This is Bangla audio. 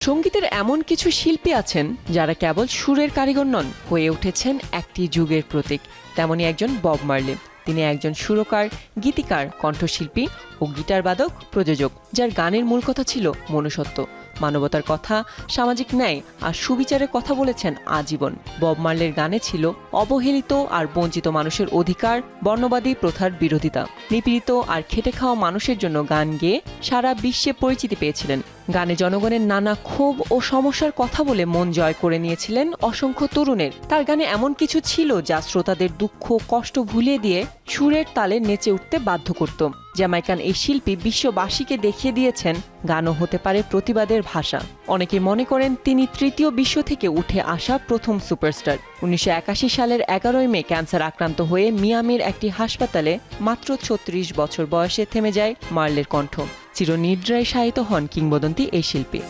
সঙ্গীতের এমন কিছু শিল্পী আছেন যারা কেবল সুরের কারিগর নন, হয়ে উঠেছেন একটি যুগের প্রতীক তেমনই একজন বব মার্লে। তিনি একজন সুরকার, গীতিকার, কণ্ঠশিল্পী ও গিটার বাদক, প্রযোজক, যার গানের মূল কথা ছিল মনুষ্যত্ব। মানবতার কথা, সামাজিক ন্যায় আর সুবিচারের কথা বলেছেন আজীবন। বব মার্লের গানে ছিল অবহেলিত আর বঞ্চিত মানুষের অধিকার, বর্ণবাদী প্রথার বিরোধিতা। নিপীড়িত আর খেটে খাওয়া মানুষের জন্য গান গেয়ে সারা বিশ্বে পরিচিতি পেয়েছিলেন। গানে জনগণের নানা ক্ষোভ ও সমস্যার কথা বলে মন জয় করে নিয়েছিলেন অসংখ্য তরুণের। তার গানে এমন কিছু ছিল যা শ্রোতাদের দুঃখ কষ্ট ভুলিয়ে দিয়ে সুরের তালে নেচে উঠতে বাধ্য করত। জ্যামাইকান এই শিল্পী বিশ্ববাসীকে দেখিয়ে দিয়েছেন গানও হতে পারে প্রতিবাদের ভাষা। অনেকে মনে করেন তিনি তৃতীয় বিশ্ব থেকে উঠে আসা প্রথম সুপারস্টার। উনিশশো একাশি সালের এগারোই মে ক্যান্সার আক্রান্ত হয়ে মিয়ামির একটি হাসপাতালে মাত্র ছত্রিশ বছর বয়সে থেমে যায় মার্লের কণ্ঠ। চিরনিদ্রায় শায়িত হন কিংবদন্তি এই শিল্পী।